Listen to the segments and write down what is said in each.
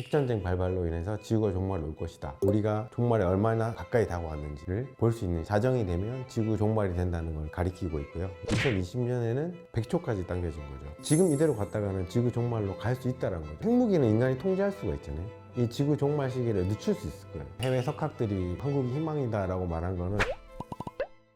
핵전쟁 발발로 인해서 지구가 종말이 올 것이다. 우리가 종말에 얼마나 가까이 다가왔는지를 볼 수 있는 자정이 되면 지구 종말이 된다는 걸 가리키고 있고요. 2020년에는 100초까지 당겨진 거죠. 지금 이대로 갔다가는 지구 종말로 갈 수 있다는 거죠. 핵무기는 인간이 통제할 수가 있잖아요. 이 지구 종말 시기를 늦출 수 있을 거예요. 해외 석학들이 한국이 희망이다라고 말한 거는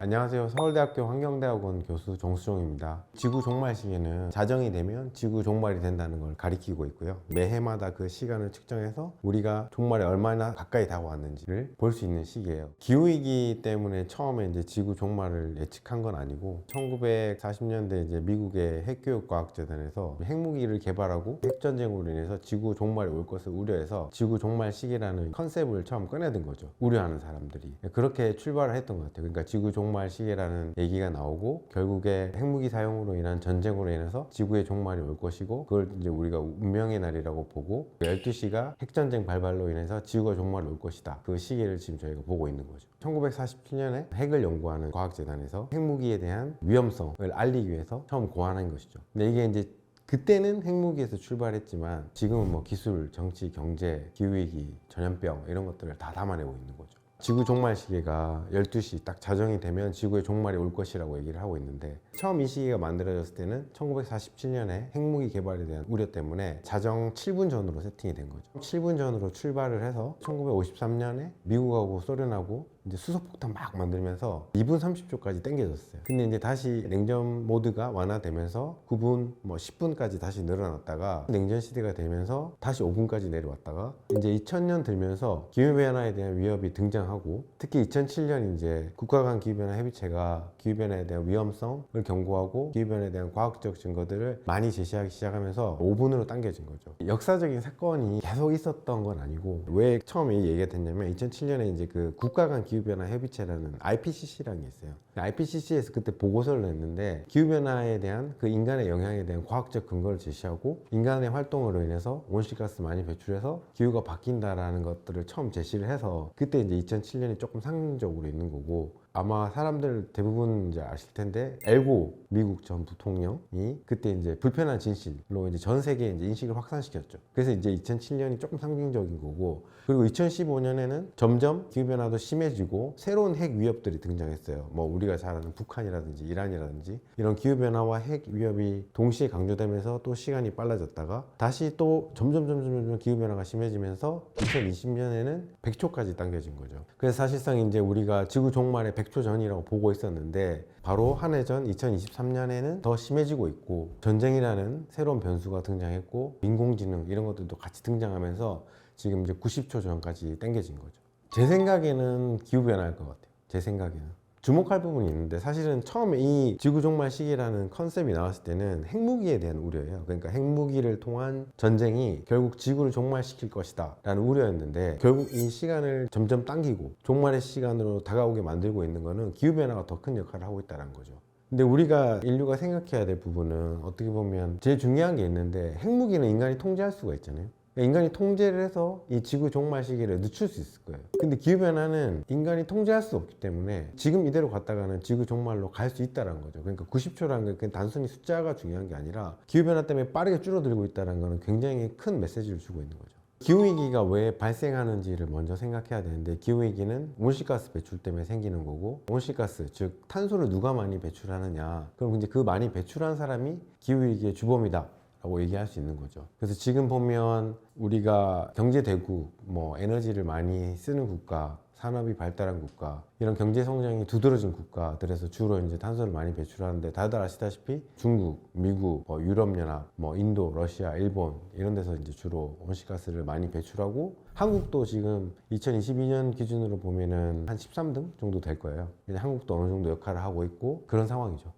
안녕하세요. 서울대학교 환경대학원 교수 정수종입니다. 지구 종말 시기는 자정이 되면 지구 종말이 된다는 걸 가리키고 있고요. 매해마다 그 시간을 측정해서 우리가 종말에 얼마나 가까이 다가왔는지를 볼 수 있는 시기예요. 기후위기 때문에 처음에 이제 지구 종말을 예측한 건 아니고 1940년대 이제 미국의 핵교육과학재단에서 핵무기를 개발하고 핵전쟁으로 인해서 지구 종말이 올 것을 우려해서 지구 종말 시기라는 컨셉을 처음 꺼내든 거죠. 우려하는 사람들이. 그렇게 출발을 했던 것 같아요. 그러니까 지구 종말 시기라는 얘기가 나오고 결국에 핵무기 사용으로 인한 전쟁으로 인해서 지구의 종말이 올 것이고 그걸 이제 우리가 운명의 날이라고 보고 12시가 핵전쟁 발발로 인해서 지구가 종말이 올 것이다. 그 시기를 지금 저희가 보고 있는 거죠. 1947년에 핵을 연구하는 과학재단에서 핵무기에 대한 위험성을 알리기 위해서 처음 고안한 것이죠. 근데 이게 이제 그때는 핵무기에서 출발했지만 지금은 뭐 기술, 정치, 경제, 기후위기, 전염병 이런 것들을 다 담아내고 있는 거죠. 지구 종말 시기가 12시 딱 자정이 되면 지구의 종말이 올 것이라고 얘기를 하고 있는데 처음 이 시기가 만들어졌을 때는 1947년에 핵무기 개발에 대한 우려 때문에 자정 7분 전으로 세팅이 된 거죠. 7분 전으로 출발을 해서 1953년에 미국하고 소련하고 이제 수소폭탄 막 만들면서 2분 30초까지 당겨졌어요. 근데 이제 다시 냉전 모드가 완화되면서 9분 뭐 10분까지 다시 늘어났다가 냉전 시대가 되면서 다시 5분까지 내려왔다가 이제 2000년 들면서 기후 변화에 대한 위협이 등장하고 특히 2007년 이제 국가 간 기후 변화 협의체가 기후 변화에 대한 위험성을 경고하고 기후 변화에 대한 과학적 증거들을 많이 제시하기 시작하면서 5분으로 당겨진 거죠. 역사적인 사건이 계속 있었던 건 아니고 왜 처음에 이 얘기가 됐냐면 2007년에 이제 그 국가 간 기후변화 협의체라는 IPCC라는 게 있어요. IPCC에서 그때 보고서를 냈는데 기후변화에 대한 그 인간의 영향에 대한 과학적 근거를 제시하고 인간의 활동으로 인해서 온실가스 많이 배출해서 기후가 바뀐다라는 것들을 처음 제시를 해서 그때 이제 2007년이 조금 상징적으로 있는 거고 아마 사람들 대부분 이제 아실 텐데 엘고 미국 전 부통령이 그때 이제 불편한 진실로 이제 전 세계에 이제 인식을 확산시켰죠. 그래서 이제 2007년이 조금 상징적인 거고 그리고 2015년에는 점점 기후 변화도 심해지고 새로운 핵 위협들이 등장했어요. 뭐 우리가 잘 아는 북한이라든지 이란이라든지 이런 기후 변화와 핵 위협이 동시에 강조되면서 또 시간이 빨라졌다가 다시 또 점점 점점 점점 기후 변화가 심해지면서 2020년에는 100초까지 당겨진 거죠. 그래서 사실상 이제 우리가 지구 종말의 100초 전이라고 보고 있었는데 바로 한 해 전 2023년에는 더 심해지고 있고 전쟁이라는 새로운 변수가 등장했고 인공지능 이런 것들도 같이 등장하면서 지금 이제 90초 전까지 당겨진 거죠. 제 생각에는 기후 변화일 것 같아요. 제 생각에는. 주목할 부분이 있는데 사실은 처음에 이 지구 종말 시기라는 컨셉이 나왔을 때는 핵무기에 대한 우려예요. 그러니까 핵무기를 통한 전쟁이 결국 지구를 종말시킬 것이다 라는 우려였는데 결국 이 시간을 점점 당기고 종말의 시간으로 다가오게 만들고 있는 거는 기후변화가 더 큰 역할을 하고 있다는 거죠. 근데 우리가 인류가 생각해야 될 부분은 어떻게 보면 제일 중요한 게 있는데 핵무기는 인간이 통제할 수가 있잖아요. 인간이 통제를 해서 이 지구 종말 시기를 늦출 수 있을 거예요. 근데 기후변화는 인간이 통제할 수 없기 때문에 지금 이대로 갔다가는 지구 종말로 갈 수 있다는 거죠. 그러니까 90초라는 게 그냥 단순히 숫자가 중요한 게 아니라 기후변화 때문에 빠르게 줄어들고 있다는 거는 굉장히 큰 메시지를 주고 있는 거죠. 기후위기가 왜 발생하는지를 먼저 생각해야 되는데 기후위기는 온실가스 배출 때문에 생기는 거고 온실가스 즉 탄소를 누가 많이 배출하느냐 그럼 이제 그 많이 배출한 사람이 기후위기의 주범이다 라고 얘기할 수 있는 거죠. 그래서 지금 보면 우리가 경제대국, 뭐 에너지를 많이 쓰는 국가, 산업이 발달한 국가, 이런 경제 성장이 두드러진 국가들에서 주로 이제 탄소를 많이 배출하는데 다들 아시다시피 중국, 미국, 뭐 유럽연합, 뭐 인도, 러시아, 일본 이런 데서 이제 주로 온실가스를 많이 배출하고 한국도 지금 2022년 기준으로 보면은 한 13등 정도 될 거예요. 한국도 어느 정도 역할을 하고 있고 그런 상황이죠.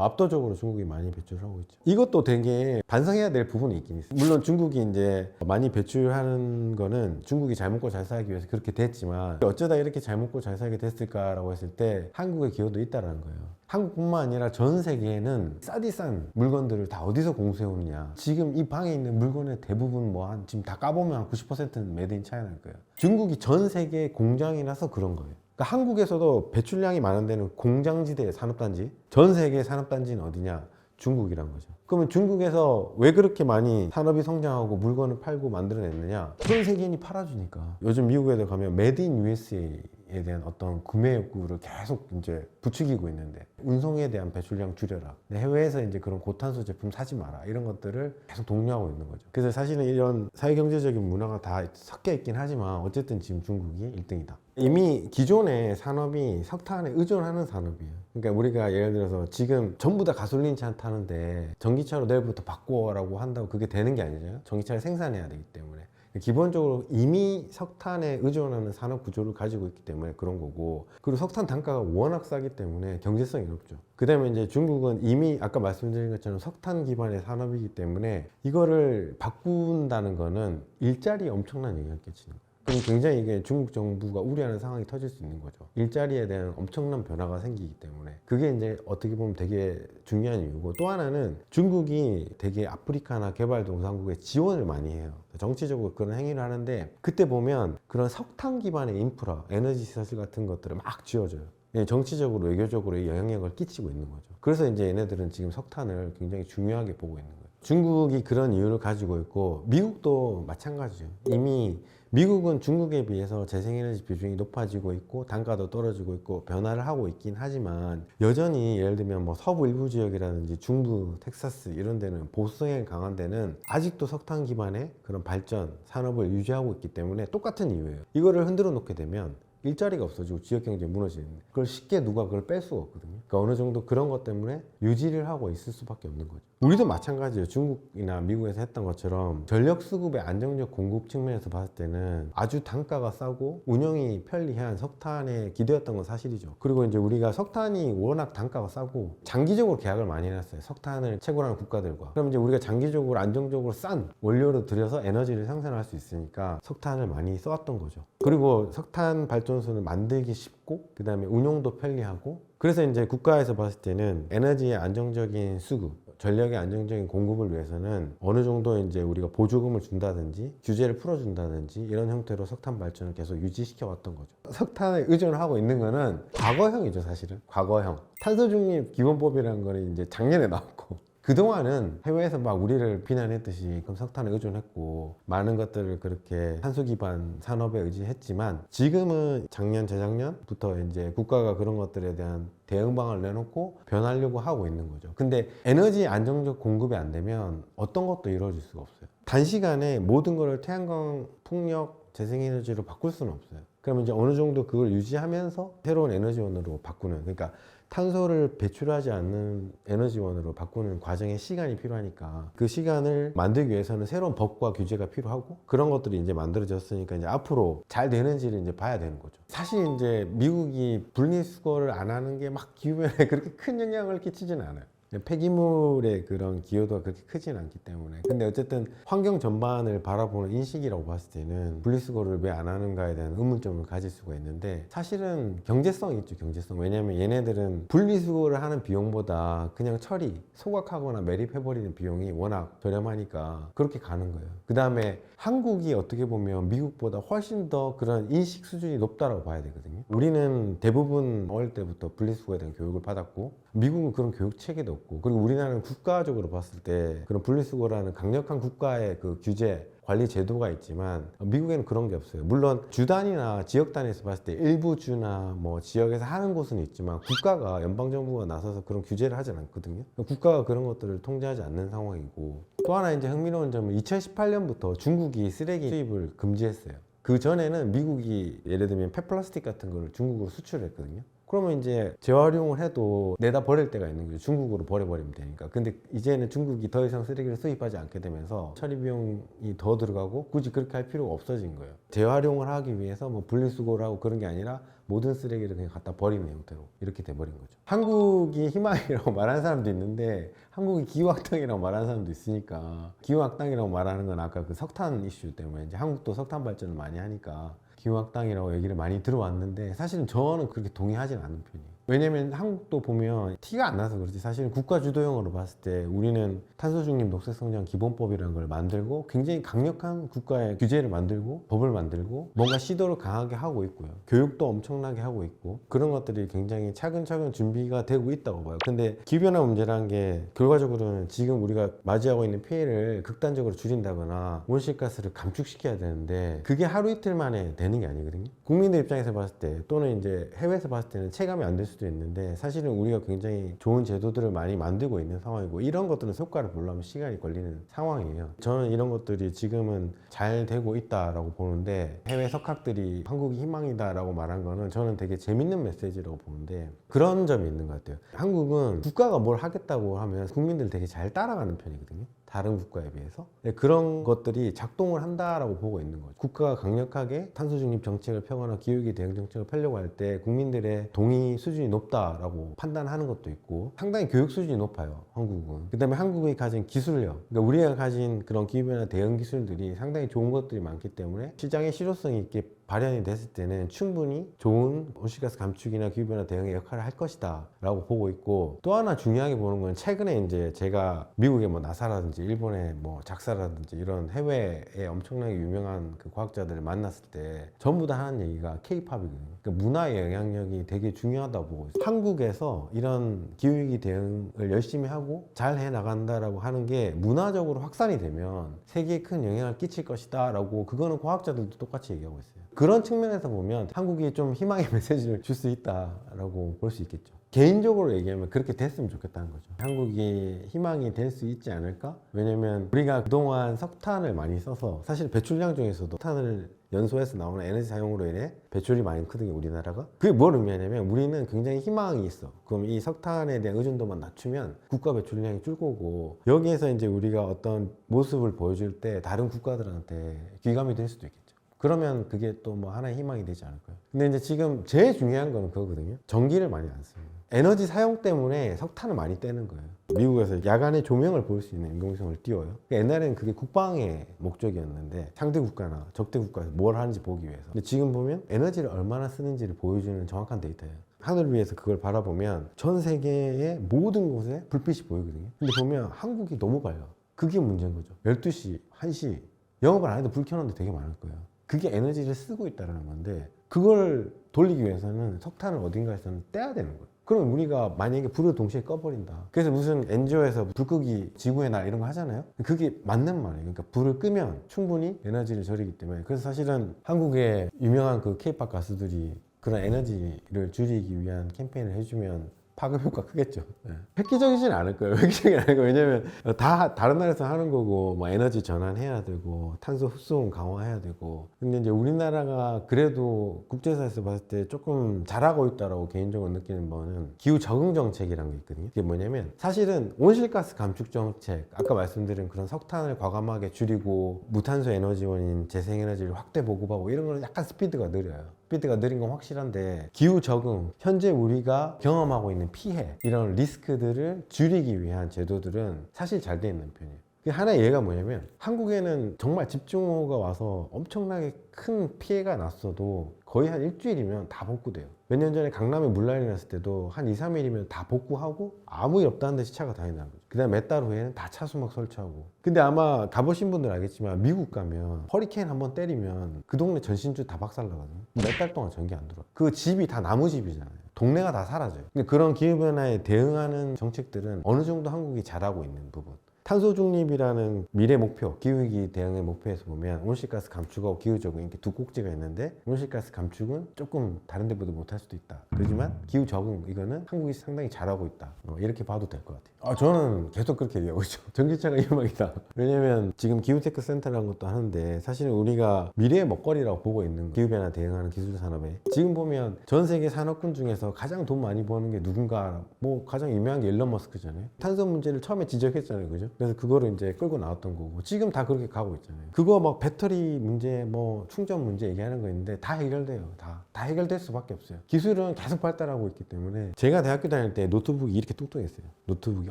뭐 압도적으로 중국이 많이 배출을 하고 있죠. 이것도 되게 반성해야 될 부분이 있긴 있어요. 물론 중국이 이제 많이 배출하는 거는 중국이 잘 먹고 잘 살기 위해서 그렇게 됐지만 어쩌다 이렇게 잘 먹고 잘 살게 됐을까라고 했을 때 한국의 기여도 있다라는 거예요. 한국뿐만 아니라 전 세계에는 싸디 싼 물건들을 다 어디서 공수해 오느냐. 지금 이 방에 있는 물건의 대부분 뭐 한 지금 다 까보면 한 90%는 메드 인 차이나일 거예요. 중국이 전 세계 공장이라서 그런 거예요. 그러니까 한국에서도 배출량이 많은 데는 공장지대 산업단지 전 세계 산업단지는 어디냐 중국이란 거죠. 그러면 중국에서 왜 그렇게 많이 산업이 성장하고 물건을 팔고 만들어냈느냐? 전 세계인이 팔아주니까. 요즘 미국에도 가면 메드 인 USA 에 대한 어떤 구매 욕구를 계속 이제 부추기고 있는데 운송에 대한 배출량 줄여라. 해외에서 이제 그런 고탄소 제품 사지 마라. 이런 것들을 계속 독려하고 있는 거죠. 그래서 사실은 이런 사회경제적인 문화가 다 섞여 있긴 하지만 어쨌든 지금 중국이 1등이다. 이미 기존의 산업이 석탄에 의존하는 산업이에요. 그러니까 우리가 예를 들어서 지금 전부 다 가솔린 차 타는데 전기차로 내일부터 바꾸어라고 한다고 그게 되는 게 아니잖아요. 전기차를 생산해야 되기 때문에. 기본적으로 이미 석탄에 의존하는 산업 구조를 가지고 있기 때문에 그런 거고 그리고 석탄 단가가 워낙 싸기 때문에 경제성이 높죠. 그 다음에 이제 중국은 이미 아까 말씀드린 것처럼 석탄 기반의 산업이기 때문에 이거를 바꾼다는 거는 일자리에 엄청난 영향을 끼치는 거예요. 그럼 굉장히 이게 중국 정부가 우려하는 상황이 터질 수 있는 거죠. 일자리에 대한 엄청난 변화가 생기기 때문에 그게 이제 어떻게 보면 되게 중요한 이유고 또 하나는 중국이 되게 아프리카나 개발도상국에 지원을 많이 해요. 정치적으로 그런 행위를 하는데 그때 보면 그런 석탄 기반의 인프라, 에너지 시설 같은 것들을 막 지어줘요. 예, 정치적으로 외교적으로 영향력을 끼치고 있는 거죠. 그래서 이제 얘네들은 지금 석탄을 굉장히 중요하게 보고 있는 거예요. 중국이 그런 이유를 가지고 있고 미국도 마찬가지죠. 이미 미국은 중국에 비해서 재생에너지 비중이 높아지고 있고 단가도 떨어지고 있고 변화를 하고 있긴 하지만 여전히 예를 들면 뭐 서부 일부 지역이라든지 중부 텍사스 이런 데는 보수성이 강한 데는 아직도 석탄 기반의 그런 발전 산업을 유지하고 있기 때문에 똑같은 이유예요. 이거를 흔들어 놓게 되면 일자리가 없어지고 지역 경제 무너지는 그걸 쉽게 누가 그걸 뺄 수가 없거든요. 그러니까 어느 정도 그런 것 때문에 유지를 하고 있을 수밖에 없는 거죠. 우리도 마찬가지예요. 중국이나 미국에서 했던 것처럼 전력 수급의 안정적 공급 측면에서 봤을 때는 아주 단가가 싸고 운영이 편리한 석탄에 기대었던 건 사실이죠. 그리고 이제 우리가 석탄이 워낙 단가가 싸고 장기적으로 계약을 많이 해놨어요. 석탄을 채굴 하는 국가들과. 그럼 이제 우리가 장기적으로 안정적으로 싼 원료를 들여서 에너지를 생산할 수 있으니까 석탄을 많이 써왔던 거죠. 그리고 석탄 발전소를 만들기 쉽고 그 다음에 운용도 편리하고 그래서 이제 국가에서 봤을 때는 에너지의 안정적인 수급, 전력의 안정적인 공급을 위해서는 어느 정도 이제 우리가 보조금을 준다든지 규제를 풀어준다든지 이런 형태로 석탄 발전을 계속 유지시켜 왔던 거죠. 석탄에 의존하고 있는 거는 과거형이죠, 사실은. 과거형. 탄소 중립 기본법이라는 거는 이제 작년에 나왔고 그동안은 해외에서 막 우리를 비난했듯이 그럼 석탄에 의존했고 많은 것들을 그렇게 탄소 기반 산업에 의지했지만 지금은 작년 재작년부터 이제 국가가 그런 것들에 대한 대응 방안을 내놓고 변하려고 하고 있는 거죠. 근데 에너지 안정적 공급이 안 되면 어떤 것도 이루어질 수가 없어요. 단시간에 모든 것을 태양광, 풍력, 재생에너지로 바꿀 수는 없어요. 그러면 이제 어느 정도 그걸 유지하면서 새로운 에너지원으로 바꾸는 그러니까 탄소를 배출하지 않는 에너지원으로 바꾸는 과정에 시간이 필요하니까 그 시간을 만들기 위해서는 새로운 법과 규제가 필요하고 그런 것들이 이제 만들어졌으니까 이제 앞으로 잘 되는지를 이제 봐야 되는 거죠. 사실 이제 미국이 분리수거를 안 하는 게 막 기후변화에 그렇게 큰 영향을 끼치지는 않아요. 폐기물의 그런 기여도가 그렇게 크진 않기 때문에. 근데 어쨌든 환경 전반을 바라보는 인식이라고 봤을 때는 분리수거를 왜 안 하는가에 대한 의문점을 가질 수가 있는데 사실은 경제성이 있죠 경제성. 왜냐하면 얘네들은 분리수거를 하는 비용보다 그냥 처리 소각하거나 매립해버리는 비용이 워낙 저렴하니까 그렇게 가는 거예요. 그 다음에 한국이 어떻게 보면 미국보다 훨씬 더 그런 인식 수준이 높다고 봐야 되거든요. 우리는 대부분 어릴 때부터 분리수거에 대한 교육을 받았고 미국은 그런 교육 체계도 없고 그리고 우리나라는 국가적으로 봤을 때 그런 분리수거라는 강력한 국가의 그 규제 관리 제도가 있지만 미국에는 그런 게 없어요. 물론 주단이나 지역 단위에서 봤을 때 일부 주나 뭐 지역에서 하는 곳은 있지만 국가가 연방 정부가 나서서 그런 규제를 하진 않거든요. 국가가 그런 것들을 통제하지 않는 상황이고 또 하나 이제 흥미로운 점은 2018년부터 중국이 쓰레기 수입을 금지했어요. 그 전에는 미국이 예를 들면 폐플라스틱 같은 걸 중국으로 수출했거든요. 그러면 이제 재활용을 해도 내다 버릴 때가 있는 거죠. 중국으로 버려버리면 되니까. 근데 이제는 중국이 더 이상 쓰레기를 수입하지 않게 되면서 처리 비용이 더 들어가고 굳이 그렇게 할 필요가 없어진 거예요. 재활용을 하기 위해서 뭐 분리수거를 하고 그런 게 아니라 모든 쓰레기를 그냥 갖다 버리는 형태로 이렇게 돼버린 거죠. 한국이 희망이라고 말하는 사람도 있는데 한국이 기후학당이라고 말하는 사람도 있으니까 기후학당이라고 말하는 건 아까 그 석탄 이슈 때문에 이제 한국도 석탄 발전을 많이 하니까 기후학당이라고 얘기를 많이 들어왔는데 사실은 저는 그렇게 동의하진 않는 편이에요. 왜냐면 한국도 보면 티가 안 나서 그렇지 사실은 국가 주도형으로 봤을 때 우리는 탄소 중립 녹색 성장 기본법이라는 걸 만들고 굉장히 강력한 국가의 규제를 만들고 법을 만들고 뭔가 시도를 강하게 하고 있고요. 교육도 엄청나게 하고 있고 그런 것들이 굉장히 차근차근 준비가 되고 있다고 봐요. 근데 기후변화 문제라는 게 결과적으로는 지금 우리가 맞이하고 있는 피해를 극단적으로 줄인다거나 온실가스를 감축시켜야 되는데 그게 하루 이틀 만에 되는 게 아니거든요. 국민들 입장에서 봤을 때 또는 이제 해외에서 봤을 때는 체감이 안 될 수도 있는데 사실은 우리가 굉장히 좋은 제도들을 많이 만들고 있는 상황이고 이런 것들은 효과를 보려면 시간이 걸리는 상황이에요. 저는 이런 것들이 지금은 잘 되고 있다라고 보는데 해외 석학들이 한국이 희망이다라고 말한 거는 저는 되게 재밌는 메시지라고 보는데 그런 점이 있는 것 같아요. 한국은 국가가 뭘 하겠다고 하면 국민들 되게 잘 따라가는 편이거든요. 다른 국가에 비해서 네, 그런 것들이 작동을 한다라고 보고 있는 거죠. 국가가 강력하게 탄소 중립 정책을 펴거나 기후위기 대응 정책을 펴려고 할 때 국민들의 동의 수준이 높다라고 판단하는 것도 있고 상당히 교육 수준이 높아요. 한국은. 그다음에 한국이 가진 기술력, 그러니까 우리가 가진 그런 기후변화 대응 기술들이 상당히 좋은 것들이 많기 때문에 시장에 실효성이 있게 발현이 됐을 때는 충분히 좋은 온실가스 감축이나 기후변화 대응의 역할을 할 것이다 라고 보고 있고 또 하나 중요하게 보는 건 최근에 이제 제가 미국의 뭐 나사라든지 일본의 뭐 작사라든지 이런 해외의 엄청나게 유명한 그 과학자들을 만났을 때 전부 다 하는 얘기가 케이팝이거든요. 그러니까 문화의 영향력이 되게 중요하다고 보고 있어요. 한국에서 이런 기후위기 대응을 열심히 하고 잘 해 나간다라고 하는 게 문화적으로 확산이 되면 세계에 큰 영향을 끼칠 것이다 라고 그거는 과학자들도 똑같이 얘기하고 있어요 그런 측면에서 보면 한국이 좀 희망의 메시지를 줄 수 있다라고 볼 수 있겠죠. 개인적으로 얘기하면 그렇게 됐으면 좋겠다는 거죠. 한국이 희망이 될 수 있지 않을까? 왜냐면 우리가 그동안 석탄을 많이 써서 사실 배출량 중에서도 석탄을 연소해서 나오는 에너지 사용으로 인해 배출이 많이 크거든요 우리나라가 그게 뭘 의미하냐면 우리는 굉장히 희망이 있어 그럼 이 석탄에 대한 의존도만 낮추면 국가 배출량이 줄 거고 여기에서 이제 우리가 어떤 모습을 보여줄 때 다른 국가들한테 귀감이 될 수도 있겠죠 그러면 그게 또 뭐 하나의 희망이 되지 않을까요? 근데 이제 지금 제일 중요한 건 그거거든요. 전기를 많이 안 써요. 에너지 사용 때문에 석탄을 많이 떼는 거예요. 미국에서 야간에 조명을 볼 수 있는 인공위성을 띄워요. 옛날에는 그게 국방의 목적이었는데 상대 국가나 적대 국가에서 뭘 하는지 보기 위해서. 근데 지금 보면 에너지를 얼마나 쓰는지를 보여주는 정확한 데이터예요. 하늘 위에서 그걸 바라보면 전 세계의 모든 곳에 불빛이 보이거든요. 근데 보면 한국이 너무 밝아. 그게 문제인 거죠. 12시, 1시 영업을 안 해도 불 켜놓은 데 되게 많을 거예요. 그게 에너지를 쓰고 있다는 건데 그걸 돌리기 위해서는 석탄을 어딘가에서는 떼야 되는 거예요. 그럼 우리가 만약에 불을 동시에 꺼버린다. 그래서 무슨 NGO에서 불 끄기 지구의 날 이런 거 하잖아요. 그게 맞는 말이에요. 그러니까 불을 끄면 충분히 에너지를 절이기 때문에 그래서 사실은 한국의 유명한 그 케이팝 가수들이 그런 에너지를 줄이기 위한 캠페인을 해주면 파급 효과 크겠죠. 네. 획기적이진 않을 거예요. 획기적이 않을 거예요. 왜냐면 다 다른 나라에서 하는 거고 뭐 에너지 전환해야 되고 탄소 흡수원 강화해야 되고 근데 이제 우리나라가 그래도 국제사에서 봤을 때 조금 잘하고 있다라고 개인적으로 느끼는 거는 기후 적응 정책이라는 게 있거든요. 이게 뭐냐면 사실은 온실가스 감축 정책 아까 말씀드린 그런 석탄을 과감하게 줄이고 무탄소 에너지원인 재생에너지를 확대 보급하고 이런 거는 약간 스피드가 느려요. 스피드가 느린 건 확실한데 기후 적응 현재 우리가 경험하고 있는 피해 이런 리스크들을 줄이기 위한 제도들은 사실 잘 돼 있는 편이에요. 그 하나의 예가 뭐냐면 한국에는 정말 집중호우가 와서 엄청나게 큰 피해가 났어도 거의 한 일주일이면 다 복구돼요. 몇 년 전에 강남에 물난리 났을 때도 한 2, 3일이면 다 복구하고 아무 일 없다는 듯이 차가 다닌다는 거죠. 그 다음 몇달 후에는 다 차수막 설치하고. 근데 아마 가보신 분들 알겠지만 미국 가면 허리케인 한번 때리면 그 동네 전신주 다 박살나거든요. 몇 달 동안 전기 안 들어와. 그 집이 다 나무 집이잖아요. 동네가 다 사라져요. 근데 그런 기후변화에 대응하는 정책들은 어느 정도 한국이 잘하고 있는 부분. 탄소 중립이라는 미래 목표, 기후위기 대응의 목표에서 보면 온실가스 감축하고 기후 적응 이렇게 두 꼭지가 있는데 온실가스 감축은 조금 다른 데보다 못할 수도 있다. 그렇지만 기후 적응 이거는 한국이 상당히 잘하고 있다. 어, 이렇게 봐도 될 것 같아요. 아, 저는 계속 그렇게 얘기하고 있죠. 전기차가 희망이다. 왜냐면 지금 기후테크 센터라는 것도 하는데 사실은 우리가 미래의 먹거리라고 보고 있는 기후변화 대응하는 기술 산업에 지금 보면 전 세계 산업군 중에서 가장 돈 많이 버는 게 누군가 뭐 가장 유명한 게 일론 머스크잖아요. 탄소 문제를 처음에 지적했잖아요. 그죠? 그래서 그거를 이제 끌고 나왔던 거고 지금 다 그렇게 가고 있잖아요. 그거 막 배터리 문제 뭐 충전 문제 얘기하는 거 있는데 다 해결돼요. 다. 다 해결될 수밖에 없어요. 기술은 계속 발달하고 있기 때문에 제가 대학교 다닐 때 노트북이 이렇게 뚱뚱했어요. 노트북이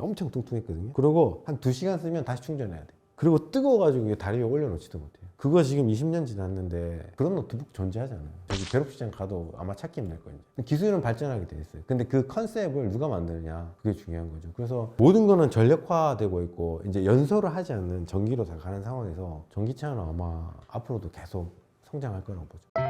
엄청 뚱뚱했거든요. 그리고 한 두 시간 쓰면 다시 충전해야 돼. 그리고 뜨거워가지고 다리 위에 올려놓지도 못해요. 그거 지금 20년 지났는데 그런 노트북 존재하잖아요. 저기 벼룩시장 가도 아마 찾기 힘들 거예요. 기술은 발전하게 돼 있어요. 근데 그 컨셉을 누가 만드느냐 그게 중요한 거죠. 그래서 모든 거는 전력화되고 있고 이제 연소를 하지 않는 전기로 다 가는 상황에서 전기차는 아마 앞으로도 계속 성장할 거라고 보죠.